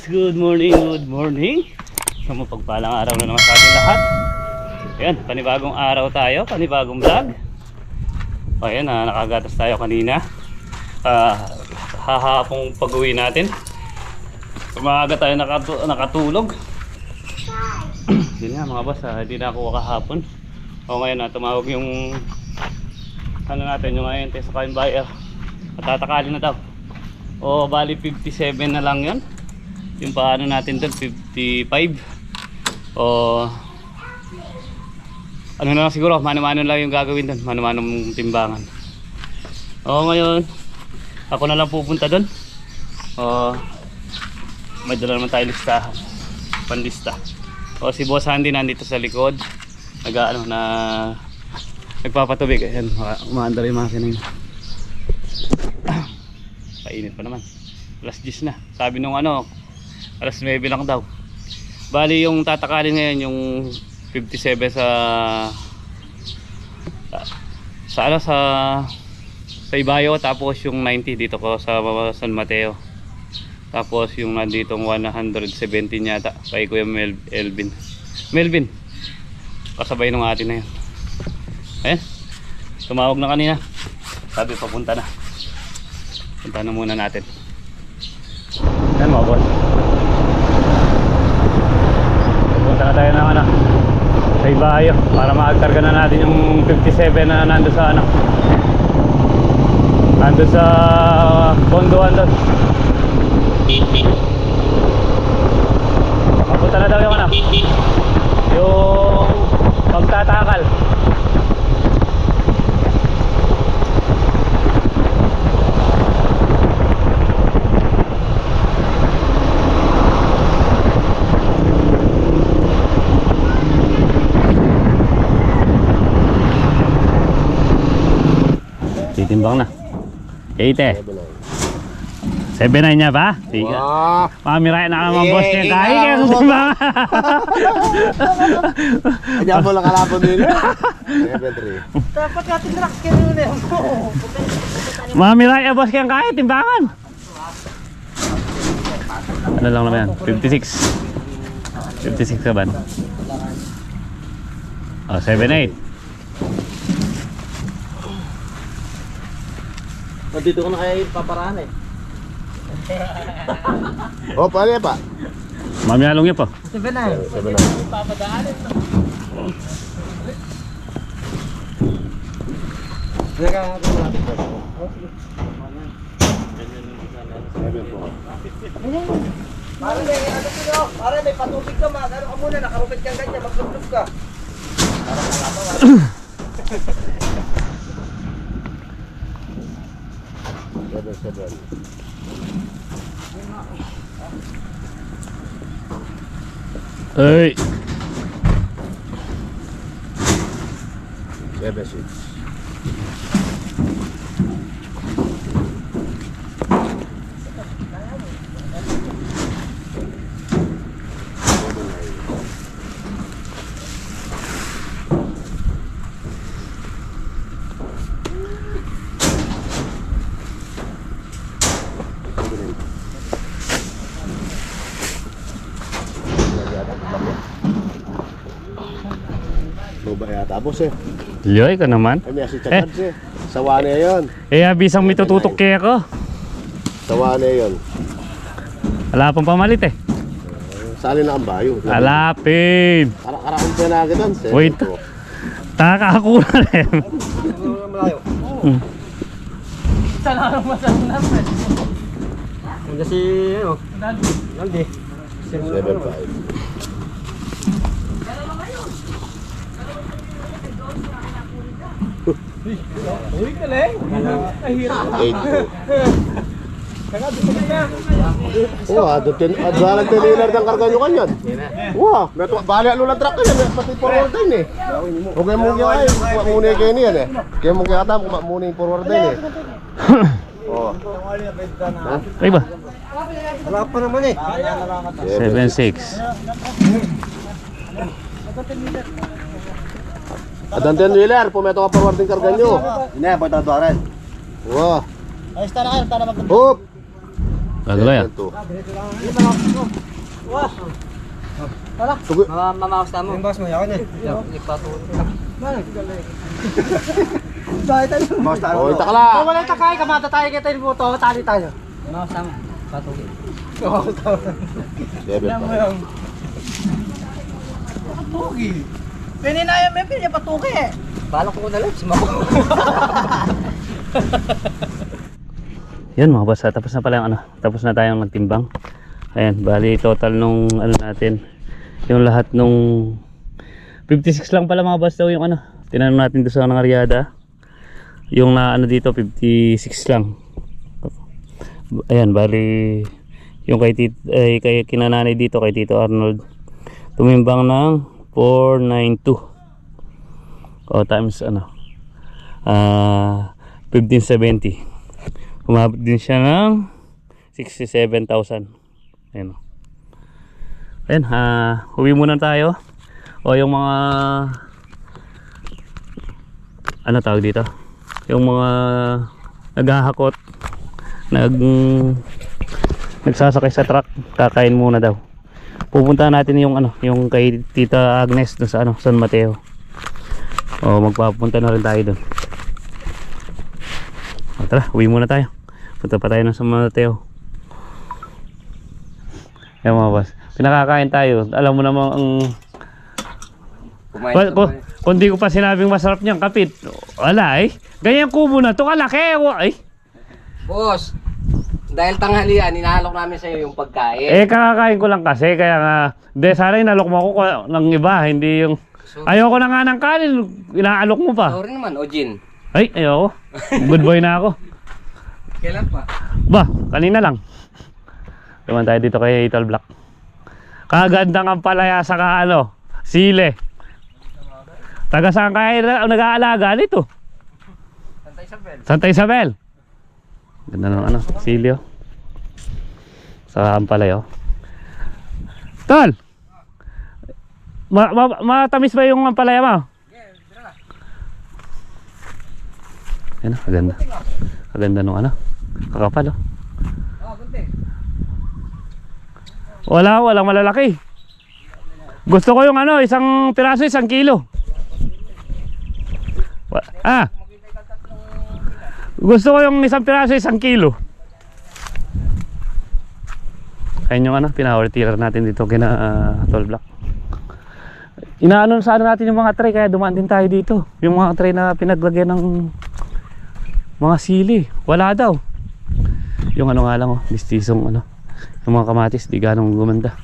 boss, good morning, good morning. So mapagpalang araw na naman sa ating lahat. Ayan, panibagong araw tayo, panibagong vlog. O ayan, ah, nakagatas tayo kanina. Ah, hahapong pag-uwi natin. Umaga tayo nakatu- nakatulog. Yun nga mga boss, ah, hindi na ako kahapon. O ngayon na tumawag yung ano natin, yung ayente sa kain buyer. Matatakalin na daw. O bali 57 na lang yon Yung paano natin doon, 55. O ano na lang siguro, mano-mano lang yung gagawin doon. Mano-mano timbangan. O ngayon, ako na lang pupunta doon. O may dala naman tayo listahan. Panlista. O si Boss Andy nandito sa likod. Nag ano na nagpapatubig. Ayan, umaandar yung makina yun. Painit pa naman. Alas 10 na. Sabi nung ano, alas 9 lang daw. Bali yung tatakalin ngayon yung 57 sa sa ano sa sa Ibayo tapos yung 90 dito ko sa San Mateo. Tapos yung nandito 117 yata kay Kuya Mel Elvin. Melvin. Kasabay nung atin na yun. Ayan. Tumawag na kanina. Sabi papunta na. Punta na muna natin. Yan mga boss. Punta na tayo ng ano. Sa Ibayo. Para maagkarga na natin yung 57 na nando sa ano. Nando sa kondoan doon. Papunta na daw yung ano. Yung pagtatakal. Titimbang na. 80. 79 niya ba? Tiga. Wah, Pamiray na naman Eh, boss niya. eh, Kaya eh, kutimbang. kanya mo lang kalapon din. Level Dapat natin rock kayo na yan. Mamiray ah boss kaya kaya timbangan. Ano lang naman yan? 56. 56 ka ba? Oh, 78. Nandito ko na kaya paparaan eh. 3. Oh, paano yan pa? Mamiyalong niya po. Seven na. Seven na. Seven po. Pare, may ano sino? Pare, may patubig ka ma. Ano ka muna, nakarupit kang ganyan, maglublog ka. Seven, seven. Ay. Seven, six. Seven, nine. Seven, eight. Boba eh. Liyoy ka naman. Ay, may asin sa cards eh. Sawa na yun. Eh, abisang may tututok kaya ko. Sawa na yun. Wala pang pamalit eh. Sali na ang bayo. Alapin. Karakaraon pa na agad doon. Wait. Taka ako na rin. Malayo. Hmm. Sana lang masarap naman. Hindi si, ano? Naldi. 7-5. Uy, kaling. Ay, hirap. 8-2. Kaya ko na. Wah, doon tin adwalan tinilar ng karga nyo kanyan. Wah, meto bali alo lang truck yan, pati forward din eh. Okay mo kaya ay, muna kay niyan eh. Kaya mo kaya tam muna yung forward din eh. Oh, Ay ba? Wala pa naman eh. 7-6. Adan ten wheeler, pumeto ka forward din karga nyo. Hindi, boy tatwaran. Wah, Ayos tara kayo, tara mag- hop. Gagalaw yan. Tugo. Mamamas mo. Yung boss mo, yakin eh. Bakit tayo? Oh, takla. Kung wala takay, kamata tayo kita yung buto, tali tayo. Mamamas mo. Patuloy. Level pa. Patugi. Pwede na yan, may pwede patugi eh. Balak ko na lang, sumako. Yan mga boss, ah, tapos na pala yung ano, tapos na tayong nagtimbang. Ayan, bali total nung ano natin, yung lahat nung 56 lang pala mga boss daw yung ano, tinanong natin doon sa nangaryada. Yung na ano dito 56 lang. Ayan, bali yung kay tit ay kay kinananay dito kay Tito Arnold tumimbang ng 492. O times ano? Ah 1570 umabot din siya ng 67,000 ayun o ayun. Ah huwi muna tayo. O yung mga ano tawag dito? Yung mga naghahakot nag nagsasakay sa truck kakain muna daw pupunta natin yung ano yung kay Tita Agnes doon sa ano San Mateo o magpapunta na rin tayo doon o, tara uwi muna tayo punta pa tayo ng San Mateo yan mga boss pinakakain tayo alam mo namang ang Kumain Kung, kung, kung di ko pa sinabing masarap niyang kapit, wala eh. Ganyan kubo na to, kalaki. Ay. Boss, dahil tanghalian, inaalok namin sa iyo yung pagkain. Eh, kakakain ko lang kasi, kaya nga, de, sana inalok mo ako ko- ng iba, hindi yung... Ayoko na nga ng kanin, inaalok mo pa. Sorry naman, Ojin. Ay, ayoko. Good boy na ako. Kailan pa? Ba, kanina lang. Tuman tayo dito kay Ital Black. Kagandang ang palaya sa ka, ano, sile. Taga saan kayo na- nag-aalaga nito? Santa Isabel. Santa Isabel. Ganda ng ano, silyo. Sa Ampalay, oh. Tol! Ma ma matamis ba yung ampalaya mo? Yan, aganda. Aganda nung ano. Kakapal, oh. Wala, walang malalaki. Gusto ko yung ano, isang piraso, isang kilo. Ah. Gusto ko yung isang piraso, isang kilo. Ayun yung ano, pinawer tiller natin dito kina uh, Tall Black. Inaano sa ano natin yung mga tray kaya dumaan din tayo dito. Yung mga tray na pinaglagyan ng mga sili. Wala daw. Yung ano nga lang oh, mistisong ano. Yung mga kamatis, di ganong gumanda.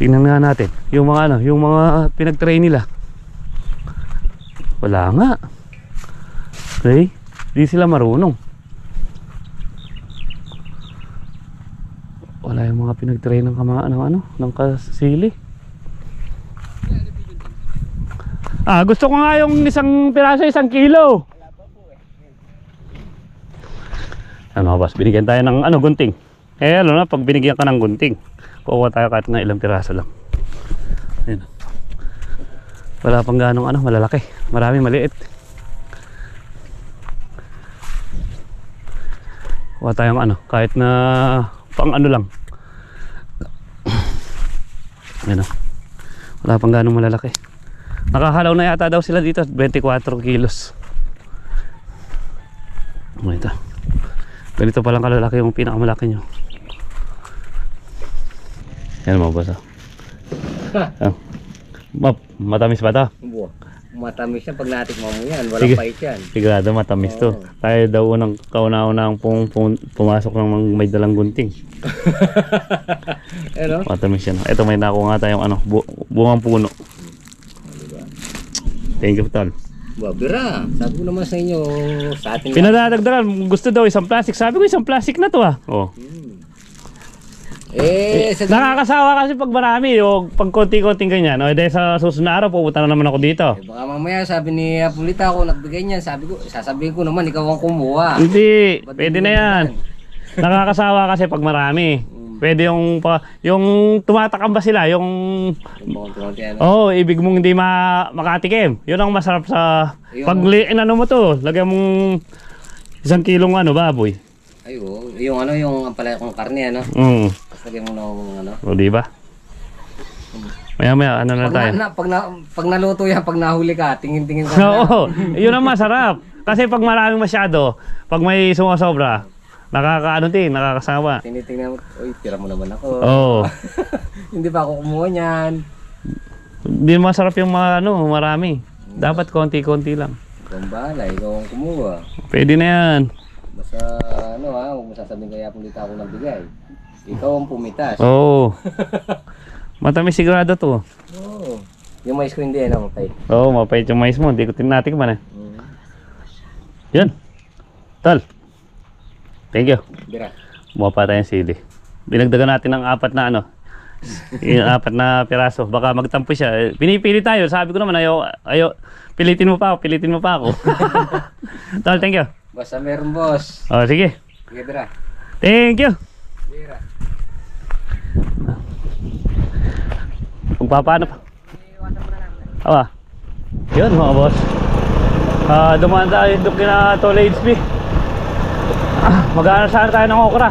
Tingnan nga natin. Yung mga ano, yung mga pinag-tray nila. Wala nga. Okay? Di sila marunong. Wala yung mga pinag-tray ng kama ng ano, ng kasili. Ah, gusto ko nga yung isang piraso, isang kilo. Ano boss, binigyan tayo ng ano, gunting. Eh, ano na, pag binigyan ka ng gunting, kukuha tayo kahit ng ilang piraso lang. Ayun. Wala pang ganong ano, malalaki. Marami maliit. Kuha tayong ano, kahit na pang ano lang. Ayun o. Wala pang ganong malalaki. Nakahalaw na yata daw sila dito, 24 kilos. Ano ito? Ganito palang kalalaki yung pinakamalaki nyo. Yan mga boss. ah. Ah. Ma- matamis ba to? Buwa. Matamis yan pag natikman mo yan. Walang pait yan. Sigurado matamis to. Tayo daw unang kauna-unang pum, pum, pumasok ng may dalang gunting. Ano? Matamis yan. Ito may nakuha nga tayong ano, bu bungang puno. Thank you, Tol. Babira. Sabi ko naman sa inyo, sa atin. Pinadadagdagan, gusto daw isang plastic. Sabi ko isang plastic na to ah. Oh. Eh, sa Nakakasawa kasi pag marami, o pag konti-konting ganyan. O dahil sa susunod na araw, pupunta na naman ako dito. Eh, baka mamaya sabi ni Apulita ako nagbigay niyan. Sabi ko, sasabihin ko naman ikaw ang kumuha. Hindi, Ba't pwede hindi na mo yan. Nakakasawa kasi pag marami. Pwede yung pa, yung tumatakam ba sila, yung Konti-konti ano. oh, ibig mong hindi ma makatikim. 'Yun ang masarap sa Yung- pag li- ano mo to, lagyan mong isang kilong ano baboy. Ay, oo. Yung ano, yung pala kong karne, ano? Mm. Mo na ng ano. O, di ba? Maya maya, ano na Pag, tayo? na, na, pag, na, pag naluto yan, pag nahuli ka, tingin-tingin ka na. Oo, yun ang masarap. Kasi pag maraming masyado, pag may sumasobra, nakakaano din, nakakasawa. Tinitingnan mo, uy, tira mo naman ako. Oo. Hindi pa ako kumuha niyan. Hindi masarap yung mga ano, marami. Dapat konti-konti lang. Ikaw ang bahala, ikaw ang kumuha. Pwede na yan. Basta, ano ha, huwag mo sasabihin kaya kung dito ako nagbigay. Ikaw ang pumitas. Oo. Matamis sigurado to. Oo. Yung mais ko hindi, ano, mapay. Oo, mapait yung mais mo. Hindi ko tinatikman eh. Mm. Yun. Tol. Thank you. Bira. Bumapa tayong sili. Binagdagan natin ng apat na ano. yung apat na piraso. Baka magtampo siya. Pinipili tayo. Sabi ko naman, ayaw, ayaw. Pilitin mo pa ako. Pilitin mo pa ako. Tol, thank you. Basta meron, boss. Oh, sige. Sige, bira. Thank you. Bira. Papaano pa. Awa. Yun mga boss. Ah, dumaan tayo doon kina Tol HB. Ah, Mag-aaral sana tayo ng okra.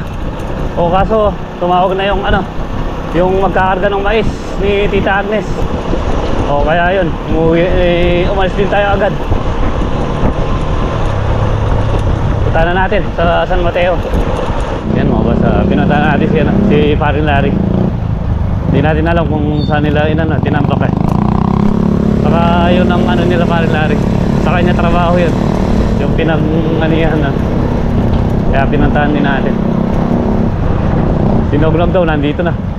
O kaso, tumawag na yung ano, yung magkakarga ng mais ni Tita Agnes. O kaya yun, umuwi, eh, umalis din tayo agad. Punta na natin sa San Mateo. Yan mga boss, uh, pinunta natin si, ano, si Paring Larry. Hindi natin alam kung saan nila inano, tinambak eh. Saka yun ang ano nila pare Larry. Sa kanya trabaho yun. Yung pinag-anihan na. Kaya pinuntahan din natin. Sinoglam daw, nandito na.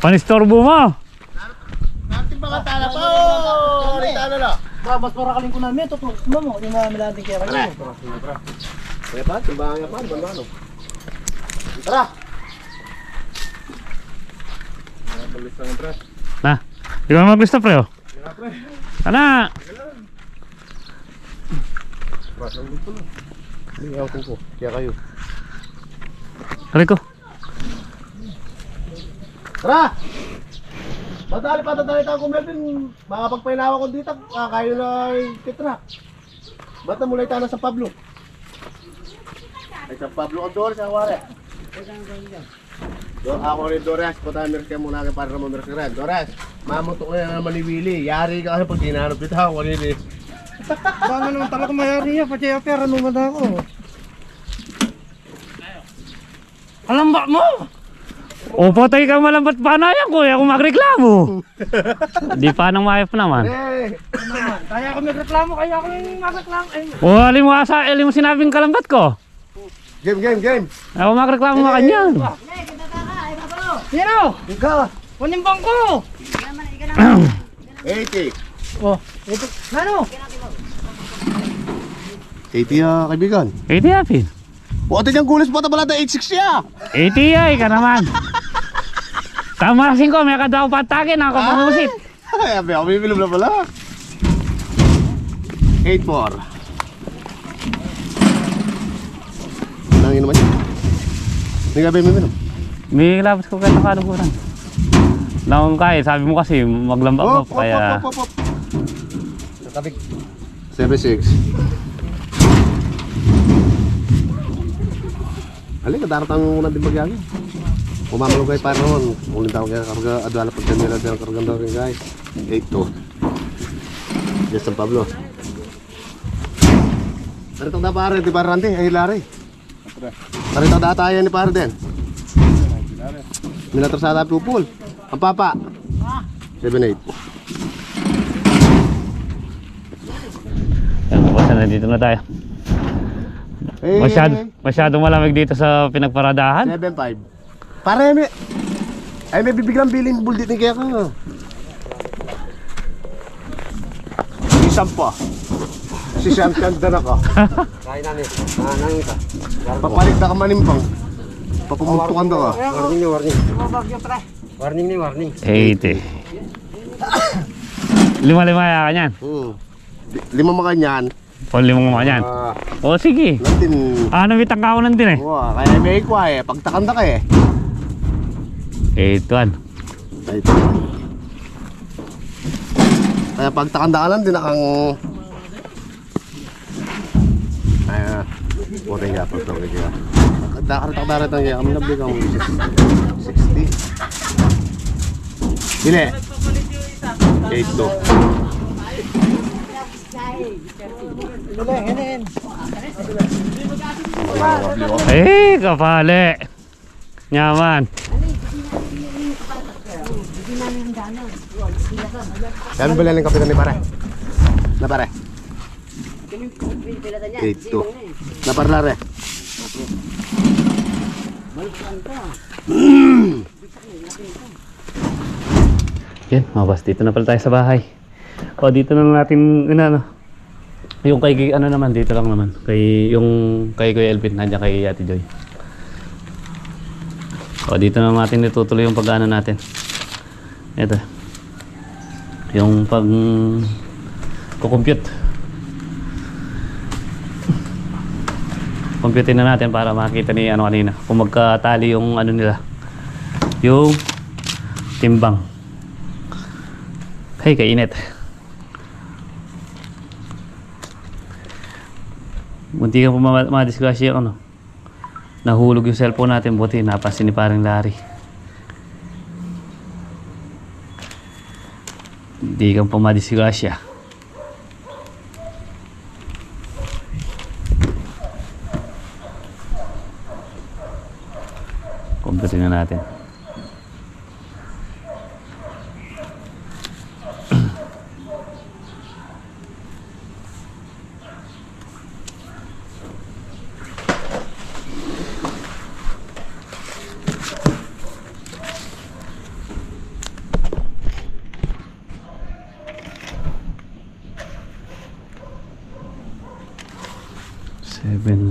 Panistorbo mo! Natin ba katala pa? Oh, rita na lang. Mas parakaling ko namin, tutok mo mo. Hindi na namin kaya kayo. Kaya pa, timbangan nga pa, ano ano. Tara! Na, di ba mag-gusto pre oh? Sana! Hindi, outing ko. Kaya kayo. Kali ko. Tara! Madali pa tatali tayo kung Melvin. Makapagpainawa ko dito. Kakayo na kitra. Bata mulay tayo na sa Pablo. Ay, sa Pablo ang Dores, ang wari. Do, ako rin Dores, punta meron kayo muna kayo para naman meron rin. Dores, mamuto ko yan naman ni Willie. Yari ka kasi pag dinanap dito ako rin eh. Baka naman talaga mayari yan, pati yung pera naman ako. Alam ba mo? O patay kang malambat pa na yan kuya kung magreklamo. Di pa nang mayap naman. Eh, Kaya ako magreklamo, kaya ako yung magreklamo. Eh. O alim mo asa, alim mo sinabing kalambat ko. game, game, game. Ako magreklamo ka kanyan. Sino? Ikaw, Kunin bangko! 80. Oh, ito. Nano? 80 ah, kaibigan. 80 yapin. Buti niyang gulis pa balata 86 siya. 80 ay ka naman. Tama kasing ko, may kadaw patakin ako pamusit. Ay, abe, ako bibilog na pala. 8-4. Nangin naman yun. Hindi ka ba minum? May labas ko kaya nakaluguran. Naong kaya, sabi mo kasi maglamba mo kaya... op, op. Natabig. 7-6. Halika, daratang mo muna din bagyagi. Pumamalong kayo para naman. Ulit ako kaya karga, adwala pag kanila din ang karganda rin guys. 8-2. Yes, San Pablo. Tarito na pare, di ba Randy? Ay, Larry. Tarito na tayo ni pare din. Minatrasada pupul. Ang papa. 7-8. Yan, basta nandito na tayo. Hey, Masyado, masyadong malamig dito sa pinagparadahan. 7-5. Pare, may... Ay, may bibiglang bilin buldit ni kaya ka. sampo. Si Siyam Chandra ako. Kaya namin. Ah, namin ka. Papalit na ka manimpang. Papumutukan daw ka. Warning ni warning. Warning ni warning. 80. Lima-lima kaya ka niyan. Hmm. Lima mga yan. O limang mga niyan. Ah, O sige. natin. Ah, namitang ka ako din eh. Wah, kaya may ikwa eh. Pagtakanda ka eh. 81. Ay, ito. Kaya pagtakanda ka lang din ang... Ay, ah. Puti ka, pagtawag ka. Dakartak-darat ang kaya. Kami nabigay 60. Bile. 8 Eh, kapali. Nyaman. Kaya bilhin ng kapitan ni pare. Na pare. 8 Na parlare. Yan, mga boss, dito na pala tayo sa bahay. O, dito na lang natin, ano, ano, yung kay, kay- ano naman, dito lang naman. Kay, yung, kay Kuya Elvin, nandiyan kay Ate Joy. O, dito na natin itutuloy yung pag-ano natin. Ito. Yung pag, kukompute. Compute na natin para makita ni ano kanina kung magkatali yung ano nila yung timbang Hey, kainit. Munti ka po ma- madisgrasya ano. Nahulog yung cellphone natin, buti napansin ni paring Larry. Hindi ka po madisgrasya. Compute na natin.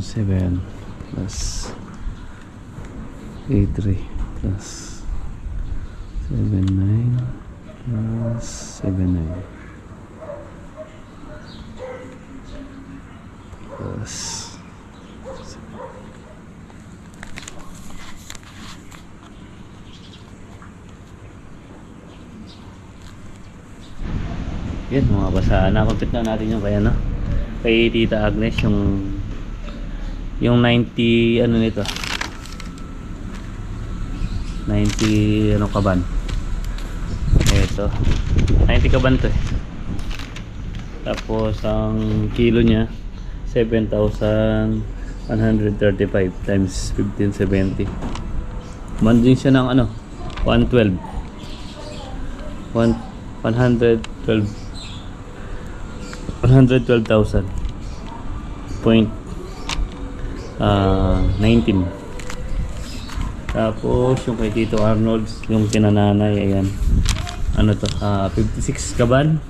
Seven seven plus eight three plus seven nine plus seven nine plus Yan mga basa, na-complete na natin yung kaya no? Kay Tita Agnes yung yung 90 ano nito? 90 ano kaban ito 90 kaban to eh. Tapos ang kilo niya 7,135 times 1570 manding siya ng ano? 112 One- 112 112,000 point ah 19 tapos yung kay Tito Arnold yung kinananay ayan. Ano to? Ah 56 kaban.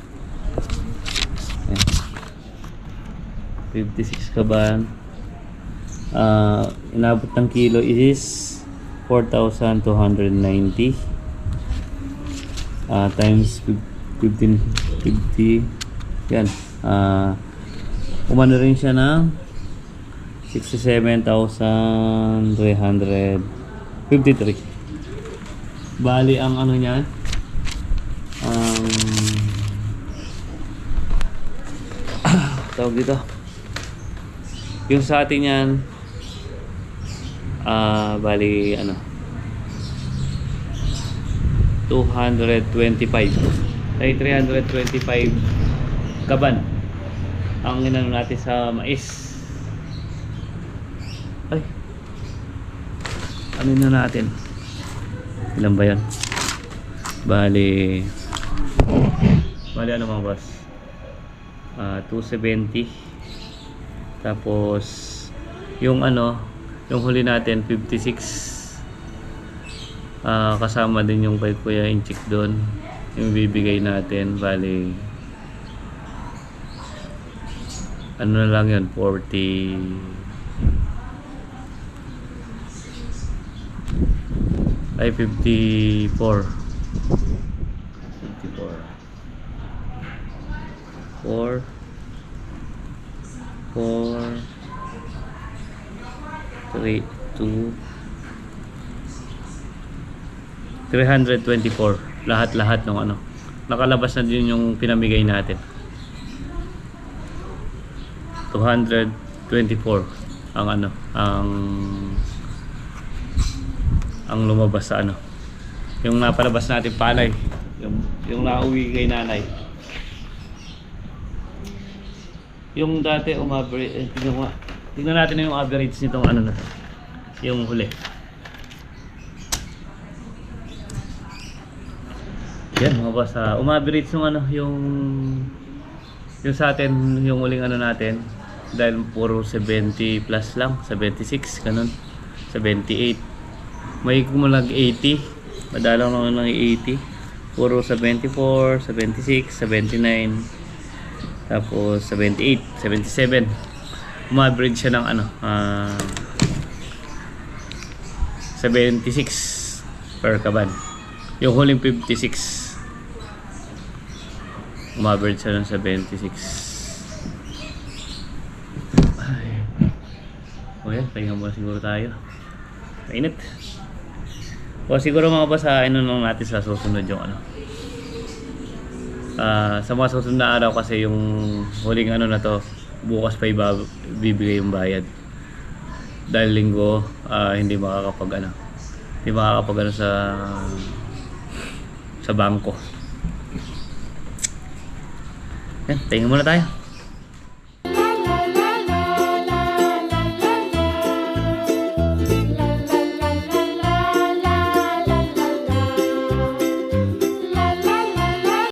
Ayan. 56 kaban. Ah inabot ng kilo is 4,290 ah times 15 50 yan ah umano rin siya ng 67,353 bali ang ano niyan? Ang tawag dito. Yung sa atin yan ah bali ano? 225 ay 325 kaban. Ang inano natin sa mais ay. Ano na natin. Ilan ba yan? Bali bali ano mga boss? Ah, 270 tapos yung ano yung huli natin 56 Ah, kasama din yung kay Kuya Inchik doon. Yung bibigay natin bali ano na lang yun 40 ay 54 54 4 4 3 2 324 lahat-lahat ng ano. Nakalabas na din yung pinamigay natin. 224 ang ano ang ang lumabas sa ano yung napalabas natin palay yung, yung nauwi kay nanay. Yung dati umaverage eh, tingnan tingnan natin yung average nitong ano na yung huli. Yan mga boss ah, umaverage yung ano yung yung sa atin yung huling ano natin dahil puro 70 plus lang 76 ganun. 78 may kumulag 80 madalang naman ng 80 puro 74 76 79 tapos 78 77 umaverage siya ng ano ah 76 per kaban. Yung huling 56 umaverage siya ng 76 ay. O yan pahinga muna siguro tayo. Mainit o siguro mga boss ha, ano lang natin sa susunod yung ano. Ah, sa mga susunod na araw kasi yung huling ano na to bukas pa ibab- bibigay yung bayad. Dahil linggo ah, hindi makakapag ano hindi makakapag ano sa sa bangko. Yan tingin muna tayo